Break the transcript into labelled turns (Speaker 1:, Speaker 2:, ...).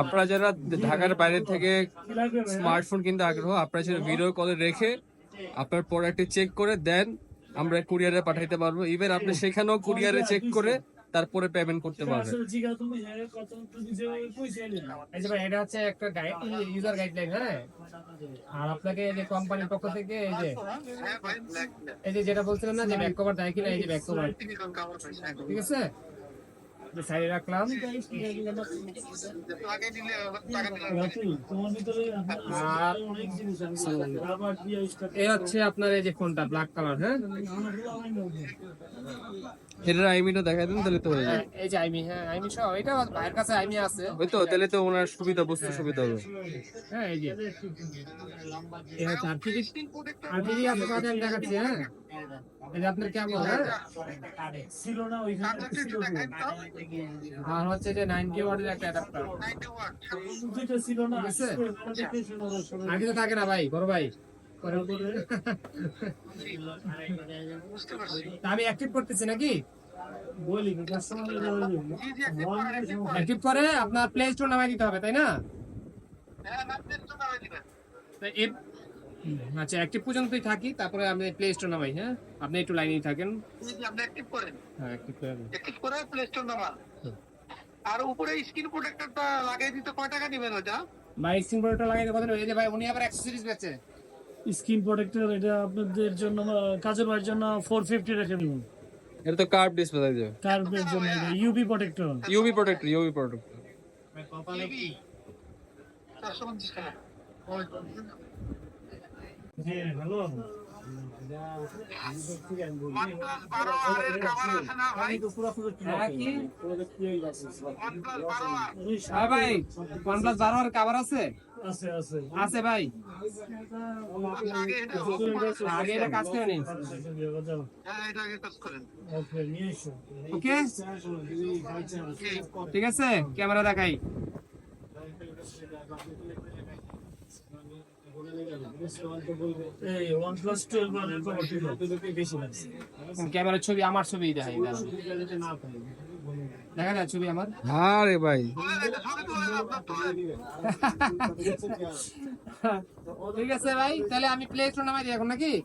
Speaker 1: আপনারা যারা ঢাকার বাইরে থেকে স্মার্টফোন কিনতে আগ্রহ, আপনারা সেটা ভিডিও কলে রেখে আপনার প্রোডাক্টটি চেক করে দেন, আমরা কুরিয়ারে পাঠাইতে পারব। ইভেন আপনি সেখানেও কুরিয়ারে চেক করে তারপরে পেমেন্ট করতে পারবেন
Speaker 2: এই যে ভাই এটা হচ্ছে একটা গাইড ইউজার গাইডলাইন হ্যাঁ? আর আপনাকে এই যে কোম্পানির পক্ষ থেকে এই যে এই যে যেটা বলছিলাম না যে ব্যাক কভার দেয় কিনা এই যে ব্যাক কভার ঠিক আছে? সাইডে রাখলাম
Speaker 3: তোমার ভিতরে
Speaker 2: আর
Speaker 3: অনেক জিনিস আছে রাবার দিয়ে স্টার্ট
Speaker 2: এই হচ্ছে আপনার এই যে ফোনটা ব্ল্যাক কালার হ্যাঁ?
Speaker 1: এটার আইমিটা দেখাই দেন তাহলে তো হয়ে
Speaker 2: হ্যাঁ, এই যে আইমি হ্যাঁ আইমি সহ এটা ভাইয়ের কাছে আইমি আছে।
Speaker 1: ওই তো তাহলে তো ওনার সুবিধা বুঝতে সুবিধা হবে।
Speaker 2: হ্যাঁ এই যে। আর আমি দেখাচ্ছি হ্যাঁ। এই যে আপনার কেমন হ্যাঁ
Speaker 3: ছিল না ওইখানে
Speaker 2: আর হচ্ছে যে নাইনটি ওয়াটের একটা অ্যাডাপ্টার
Speaker 3: দুইটা ছিল না
Speaker 2: ঠিক আছে?
Speaker 3: notification ওরা সবাই
Speaker 2: আগে তো থাকে না ভাই বড় ভাই। আমি অ্যাক্টিভ করতেছি নাকি? অ্যাক্টিভ করে আপনার প্লে স্টোর নামাই দিতে হবে তাই না? এর- আচ্ছা অ্যাক্টিভ পর্যন্তই থাকি তারপরে আমি প্লে স্টোর নামাই হ্যাঁ? আপনি একটু লাইনেই থাকেন।
Speaker 4: আপনি অ্যাক্টিভ করেন।
Speaker 2: হ্যাঁ অ্যাক্টিভ করে দিন।
Speaker 4: অ্যাক্টিভ করে প্লে স্টোর নামা আর উপরে স্ক্রিন প্রোটেক্টরটা লাগিয়ে দিতে কয় টাকা নেবেন ওটা
Speaker 2: ভাই স্ক্রিন প্রোটেক্টর লাগাই কথা এই যে ভাই উনি আবার অ্যাক্সেসরিজ বেচে।
Speaker 3: স্ক্রিন প্রোটেক্টর এটা আপনাদের জন্য কাজের ভাইয়ের জন্য ফোর ফিফটি রেখে দিন
Speaker 1: এটা তো কার্ভ ডিসপ্লে থাকবে
Speaker 3: কার্পের জন্য UV protector
Speaker 1: UV protector UV protector
Speaker 4: চারশো পঞ্চাশ টাকা।
Speaker 3: হ্যাঁ ভালো।
Speaker 4: আছে
Speaker 2: হ্যাঁ কি?
Speaker 4: OnePlus বারো আর
Speaker 2: ভাই OnePlus 12 আর কভার আছে?
Speaker 3: আছে আছে।
Speaker 2: আছে ভাই।
Speaker 4: আগে এটা
Speaker 2: কাজ করে নিন।
Speaker 3: ওকে।
Speaker 2: ঠিক আছে ক্যামেরা দেখাই। ক্যামেরার ছবি আমার ছবি দেখাই দেখা যায় ছবি আমার।
Speaker 4: হ্যাঁ রে ভাই।
Speaker 2: ঠিক আছে ভাই তাহলে আমি প্লে স্টোর নামাই দিই এখন নাকি?